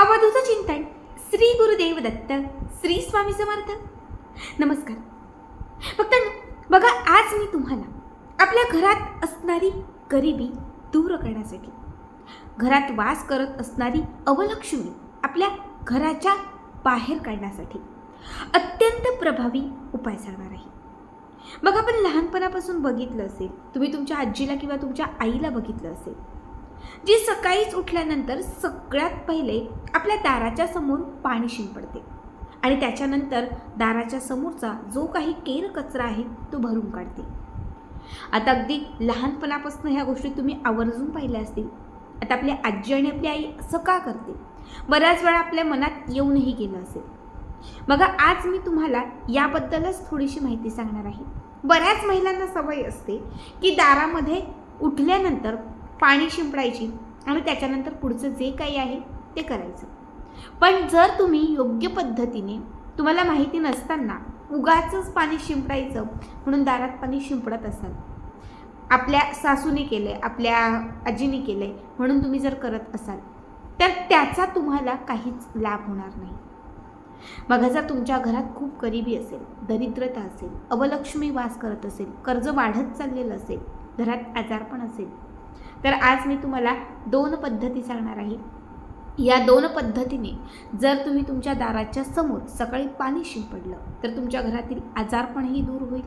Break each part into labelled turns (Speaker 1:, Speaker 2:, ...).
Speaker 1: अवधूत चिंतन श्री गुरुदेव दत्त श्री स्वामी समर्थ. नमस्कार. फक्त बघा आज मी तुम्हाला आपल्या घरात असणारी गरिबी दूर करण्यासाठी घरात वास करत असणारी अवलक्ष्मी आपल्या घराच्या बाहेर काढण्यासाठी अत्यंत प्रभावी उपाय सांगणार आहे. बघा आपण लहानपणापासून बघितलं असेल तुम्ही तुमच्या आजीला किंवा तुमच्या आईला बघितलं असेल जी सकाळीच उठल्यानंतर सगळ्यात पहिले आपल्या दाराच्या समोर पाणी शिंपडते. आणि त्याच्यानंतर दाराच्या समोरचा जो काही केर कचरा आहे तो भरून काढते. आता अगदी लहानपणापासून ह्या गोष्टी तुम्ही आवर्जून पाहिल्या असतील. आता आपली आजी आणि आपली आई असं का करते? बऱ्याच वेळा आपल्या मनात येऊनही गेलं असेल. बघा आज मी तुम्हाला याबद्दलच थोडीशी माहिती सांगणार आहे. बऱ्याच महिलांना सवय असते की दारामध्ये उठल्यानंतर पाणी शिंपडायची आणि त्याच्यानंतर पुढचं जे काही आहे ते करायचं. पण जर तुम्ही योग्य पद्धतीने तुम्हाला माहिती नसताना उगाचंच पाणी शिंपडायचं म्हणून दारात पाणी शिंपडत असाल. आपल्या सासूने केले आपल्या आजीने केले म्हणून तुम्ही जर करत असाल तर त्याचा तुम्हाला काहीच लाभ होणार नाही. बघा जर तुमच्या घरात खूप गरिबी असेल दरिद्रता असेल अवलक्ष्मी वास करत असेल कर्ज वाढत चाललेलं असेल घरात आजारपण असेल तर आज मी तुम्हाला दोन पद्धती सांगणार आहे. या दोन पद्धतीने जर तुम्ही तुमच्या दाराच्या समोर सकाळी पाणी शिंपडलं तर तुमच्या घरातील आजारपणही दूर होईल.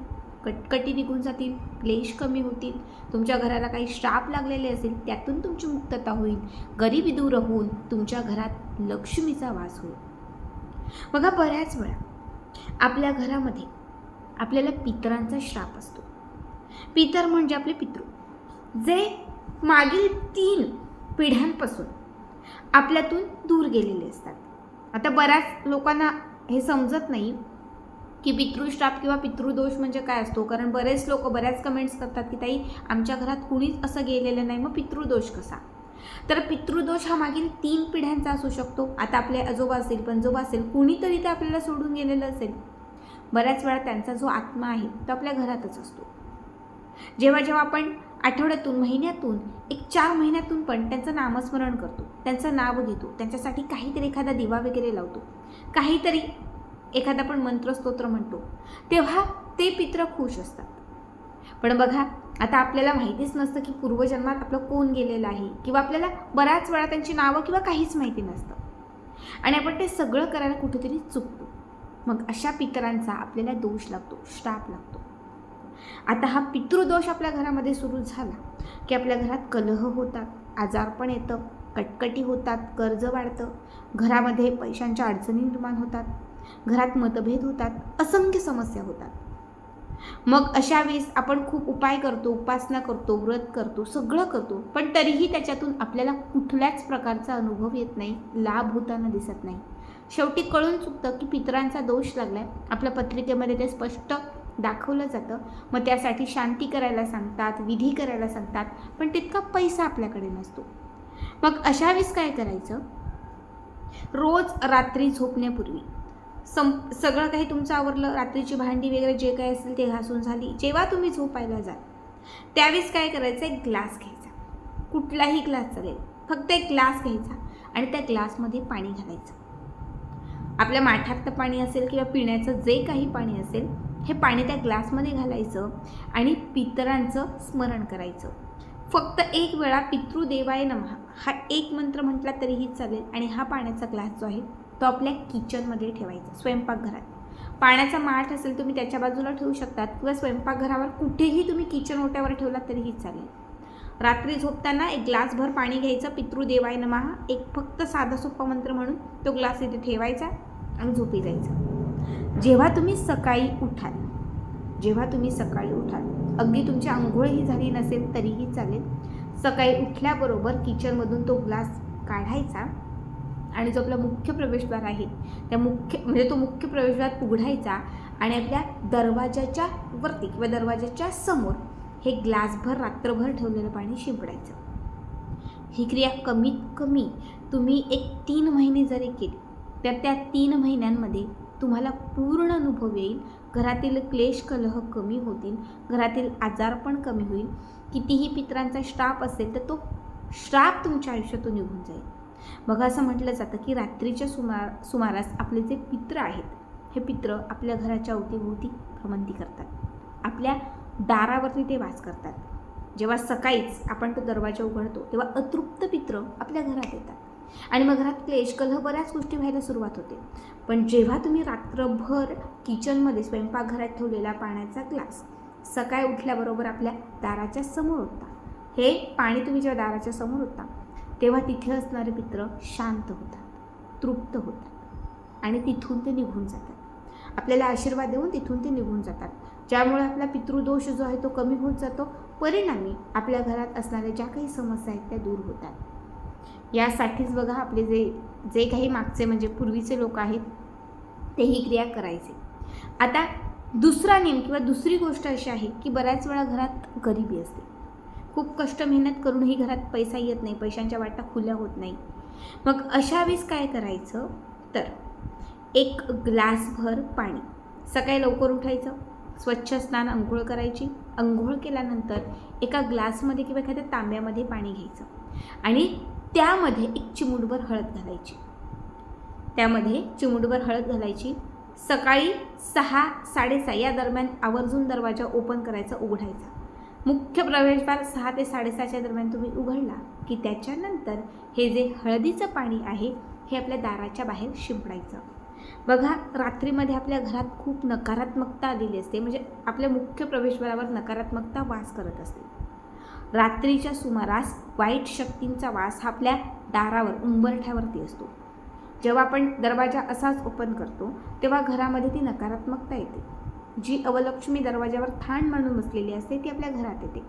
Speaker 1: कटकटी निघून जातील क्लेश कमी होतील तुमच्या घराला काही श्राप लागलेले असेल त्यातून तुमची मुक्तता होईल. गरिबी दूर होऊन तुमच्या घरात लक्ष्मीचा वास होईल. बघा बऱ्याच वेळा आपल्या घरामध्ये आपल्याला पितरांचा श्राप असतो. पितर म्हणजे आपले पितृ. जे मागील तीन पिढ्यांपासून आपल्यातून दूर गेलेले असतात. आता बऱ्याच लोकांना हे समजत नाही की पितृश्राप किंवा पितृदोष म्हणजे काय असतो. कारण बरेच लोक बऱ्याच कमेंट्स करतात की ताई आमच्या घरात कुणीच असं गेलेलं नाही मग पितृदोष कसा? तर पितृदोष हा मागील तीन पिढ्यांचा असू शकतो. आता आपले आजोबा असेल पणजोबा असेल कुणीतरी ते आपल्याला सोडून गेलेलं असेल. बऱ्याच वेळा त्यांचा जो आत्मा आहे तो आपल्या घरातच असतो. जेव्हा जेव्हा आपण आठवड्यातून महिन्यातून एक चार महिन्यातून पण त्यांचं नामस्मरण करतो. त्यांचं नाव घेतो. त्यांच्यासाठी काहीतरी एखादा दिवा वगैरे लावतो. काहीतरी एखादा पण मंत्रस्तोत्र म्हणतो. तेव्हा ते पित्र खुश असतात. पण बघा आता आपल्याला माहितीच नसतं की पूर्वजन्मात आपलं कोण गेलेलं आहे किंवा आपल्याला बऱ्याच वेळा त्यांची नावं किंवा काहीच माहिती नसतं. आणि आपण ते सगळं करायला कुठेतरी चुकतो. मग अशा पितरांचा आपल्याला दोष लागतो श्राप लागतो. आता हा पितृदोष आपल्या घरामध्ये सुरू झाला की आपल्या घरात कलह होतात आजारपण येतं कटकटी होतात कर्ज वाढतं घरामध्ये पैशांच्या अडचणी निर्माण होतात घरात मतभेद होतात असंख्य समस्या होतात. मग अशा वेळेस आपण खूप उपाय करतो उपासना करतो व्रत करतो सगळं करतो पण तरीही त्याच्यातून आपल्याला कुठल्याच प्रकारचा अनुभव येत नाही लाभ होताना दिसत नाही. शेवटी कळून चुकतं की पितरांचा दोष लागलाय. आपल्या पत्रिकेमध्ये ते स्पष्ट दाखवलं जातं. मग त्यासाठी शांती करायला सांगतात विधी करायला सांगतात पण तितका पैसा आपल्याकडे नसतो. मग अशा वेळेस काय करायचं? रोज रात्री झोपण्यापूर्वी सं सगळं काही तुमचं आवरलं रात्रीची भांडी वगैरे जे काही असेल ते घासून झाली जेव्हा तुम्ही झोपायला जाल त्यावेळेस काय करायचं? एक ग्लास घ्यायचा. कुठलाही ग्लास चालेल फक्त एक ग्लास घ्यायचा आणि त्या ग्लासमध्ये पाणी घालायचं. आपल्या माठातलं पाणी असेल किंवा पिण्याचं जे काही पाणी असेल हे पाणी त्या ग्लासमध्ये घालायचं आणि पितरांचं स्मरण करायचं. फक्त एक वेळा पितृदेवाय नमः. हा एक मंत्र म्हटला तरीही चालेल आणि हा पाण्याचा ग्लास जो आहे तो आपल्या किचनमध्ये ठेवायचा स्वयंपाकघरात. पाण्याचा माठ असेल तुम्ही त्याच्या बाजूला ठेवू शकतात किंवा स्वयंपाकघरावर कुठेही तुम्ही किचन ओट्यावर ठेवला तरीही चालेल. रात्री झोपताना एक ग्लासभर पाणी घ्यायचं पितृदेवाय नमः. एक फक्त साधा सोपा मंत्र म्हणून तो ग्लास इथे ठेवायचा आणि झोपी जायचं. जेव्हा तुम्ही सकाळी उठाल जेव्हा तुम्ही सकाळी उठाल अगदी तुमची आंघोळही झाली नसेल तरीही चालेल. सकाळी उठल्याबरोबर किचनमधून तो ग्लास काढायचा आणि जो आपला मुख्य प्रवेशद्वार आहे त्या मुख्य म्हणजे तो मुख्य प्रवेशद्वार उघडायचा आणि आपल्या दरवाजाच्या वरती किंवा दरवाजाच्या समोर हे ग्लासभर रात्रभर ठेवलेलं पाणी शिंपडायचं. ही क्रिया कमीत कमी तुम्ही एक तीन महिने जरी केली तर त्या तीन महिन्यांमध्ये तुम्हाला पूर्ण अनुभव येईल. घरातील क्लेश कलह कमी होतील. घरातील आजारपण कमी होईल. कितीही पित्रांचा श्राप असेल तर तो श्राप तुमच्या आयुष्यातून निघून जाईल. बघा असं म्हटलं जातं की रात्रीच्या सुमार सुमारास आपले जे पित्र आहेत हे पित्र आपल्या घराच्या अवतीभोवती भ्रमंती करतात. आपल्या दारावरती ते वास करतात. जेव्हा सकाळीच आपण तो दरवाजा उघडतो तेव्हा अतृप्त पित्र आपल्या घरात येतात. आणि मग घरात क्लेश कलह बऱ्याच गोष्टी व्हायला सुरुवात होते. पण जेव्हा तुम्ही रात्रभर किचनमध्ये स्वयंपाकघरात ठेवलेला पाण्याचा ग्लास सकाळी उठल्याबरोबर आपल्या दाराच्या समोर होता हे पाणी तुम्ही जेव्हा दाराच्या समोर होता तेव्हा तिथे असणारे पित्र शांत होतात तृप्त होतात आणि तिथून ते निघून जातात. आपल्याला आशीर्वाद देऊन तिथून ते निघून जातात. ज्यामुळे आपला पितृदोष जो आहे तो कमी होत जातो. परिणामी आपल्या घरात असणाऱ्या ज्या काही समस्या आहेत त्या दूर होतात. यासाठीच बघा आपले जे जे काही मागचे म्हणजे पूर्वीचे लोक आहेत ते ही क्रिया करायचे. आता दुसरा नियम किंवा दुसरी गोष्ट अशी आहे की बऱ्याच वेळा घरात गरिबी असते. खूप कष्ट मेहनत करूनही घरात पैसा येत नाही पैशांच्या वाटा खुल्या होत नाही. मग अशा वेळेस काय करायचं? तर एक ग्लासभर पाणी. सकाळी लवकर उठायचं स्वच्छ स्नान अंघोळ करायची. अंघोळ केल्यानंतर एका ग्लासमध्ये किंवा एखाद्या तांब्यामध्ये पाणी घ्यायचं. आणि त्यामध्ये एक चिमूटभर हळद घालायची. त्यामध्ये चिमूटभर हळद घालायची. सकाळी सहा साडेसहा या दरम्यान आवर्जून दरवाजा ओपन करायचा उघडायचा. मुख्य प्रवेशद्वार सहा ते साडेसहाच्या दरम्यान तुम्ही उघडला की त्याच्यानंतर हे जे हळदीचं पाणी आहे हे आपल्या दाराच्या बाहेर शिंपडायचं. बघा रात्रीमध्ये आपल्या घरात खूप नकारात्मकता आलेली असते. म्हणजे आपल्या मुख्य प्रवेशद्वारावर नकारात्मकता वास करत असते. रात्रीच्या सुमारास वाईट शक्तींचा वास हा आपल्या दारावर उंबरठ्यावरती असतो. जेव्हा आपण दरवाजा असाच ओपन करतो तेव्हा घरामध्ये ती नकारात्मकता येते. जी अवलक्ष्मी दरवाजावर थाण मांडून बसलेली असते ती आपल्या घरात येते.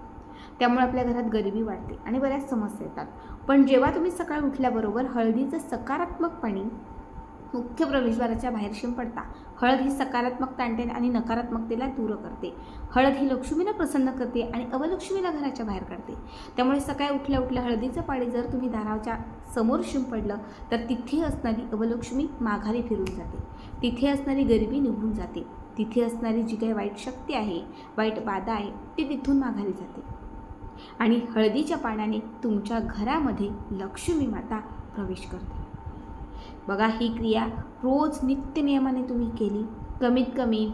Speaker 1: त्यामुळे आपल्या घरात गरिबी वाढते आणि बऱ्याच समस्या येतात. पण जेव्हा तुम्ही सकाळी उठल्याबरोबर हळदीचं सकारात्मक पाणी मुख्य प्रवेशद्वाराच्या बाहेर शिंपडता हळद ही सकारात्मकता आणते आणि नकारात्मकतेला दूर करते. हळद ही लक्ष्मीला प्रसन्न करते आणि अवलक्ष्मीला घराच्या बाहेर काढते. त्यामुळे सकाळी उठल्या उठल्या हळदीचं पाणी जर तुम्ही दाराच्या समोर शिंपडलं तर तिथे असणारी अवलक्ष्मी माघारी फिरून जाते. तिथे असणारी गरिबी निघून जाते. तिथे असणारी जी काही वाईट शक्ती आहे वाईट बाधा आहे ती तिथून माघारी जाते. आणि हळदीच्या पाण्याने तुमच्या घरामध्ये लक्ष्मी माता प्रवेश करते. बघा ही क्रिया रोज नित्य नियमाने तुम्ही केली. कमीत कमी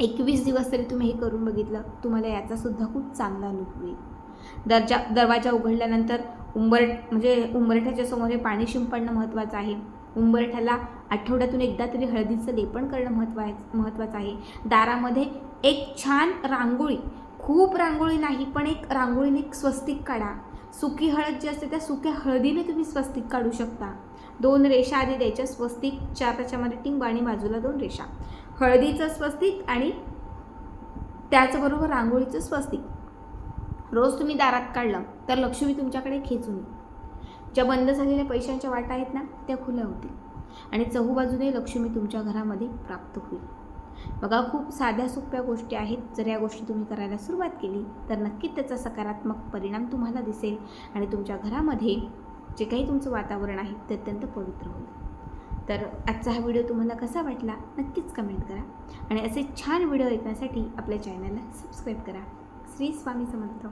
Speaker 1: एकवीस दिवस तरी तुम्ही हे करून बघितलं तुम्हाला याचासुद्धा खूप चांगला अनुभव येईल दर्जा दरवाजा उघडल्यानंतर उंबरठ म्हणजे उंबरठ्याच्या समोर हे पाणी शिंपडणं महत्त्वाचं आहे. उंबरठ्याला आठवड्यातून एकदा तरी हळदीचं लेपन करणं महत्वा महत्त्वाचं आहे. दारामध्ये एक छान रांगोळी खूप रांगोळी नाही पण एक रांगोळीने एक स्वस्तिक काढा. सुकी हळद जी असते त्या सुक्या हळदीने तुम्ही स्वस्तिक काढू शकता. दोन रेषा आधी द्यायच्या स्वस्तिक चार त्याच्यामध्ये टिंब आणि बाजूला दोन रेषा. हळदीचं स्वस्तिक आणि त्याचबरोबर रांगोळीचं स्वस्तिक. रोज तुम्ही दारात काढलं तर लक्ष्मी तुमच्याकडे खेचून ज्या बंद झालेल्या पैशांच्या वाटा आहेत ना त्या खुल्या होतील. आणि चहूबाजूने लक्ष्मी तुमच्या घरामध्ये प्राप्त होईल. बघा खूप साध्या सोप्या गोष्टी आहेत. जर या गोष्टी तुम्ही करायला सुरुवात केली तर नक्कीच त्याचा सकारात्मक परिणाम तुम्हाला दिसेल आणि तुमच्या घरामध्ये जे काही तुमचं वातावरण आहे ते अत्यंत पवित्र होईल. तर आजचा हा व्हिडिओ तुम्हाला कसा वाटला नक्कीच कमेंट करा आणि असे छान व्हिडिओ ऐकण्यासाठी आपल्या चॅनलला सबस्क्राईब करा. श्री स्वामी समर्थ.